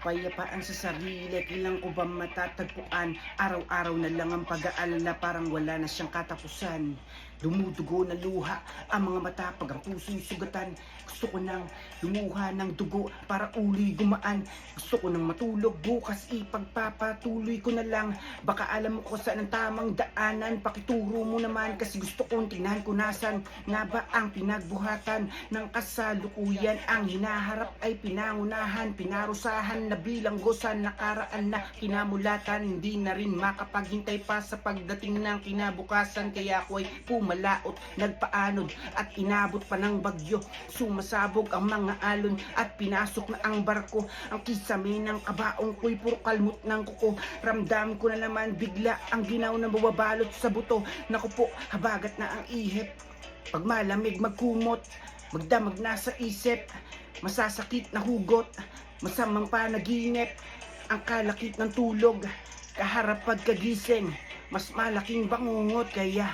kapayapaan sa sarili Kailan ko ba matatagpuan. Araw-araw na lang ang pag-aalala Parang wala na siyang katapusan. Dumudugo na luha Ang mga mata pag ang puso'y sugatan Gusto ko nang lumuha ng dugo Para ulo'y gumaan. Gusto ko nang matulog bukas Ipagpapatuloy ko na lang. Baka alam mo ko saan ang tamang daanan. Pakituro mo naman kasi gusto kong tingnan ko nasan Nga ba ang pinagbuhatan ng kasalukuyan. Ang hinaharap ay pinangunahan Pinarusahan na bilanggo sa nakaraan na kinamulatan. Hindi na rin makapaghintay pa sa pagdating ng kinabukasan. Kaya ako ay pumalaot, nagpaanod at inabot pa ng bagyo Sumasabog ang mga alon at pinasok na ang barko. Ang kisame ng kabaong ko'y puro kalmot ng kuko. Ramdam ko na naman bigla ang ginaw na mababalot sa buto. Naku po, habagat na ang ihip. Pag malamig magkumot, magdamag na sa isip. Masasakit na hugot, masamang panaginip. Ang kalakit ng tulog, kaharap pagkagising. Mas malaking bangungot kaya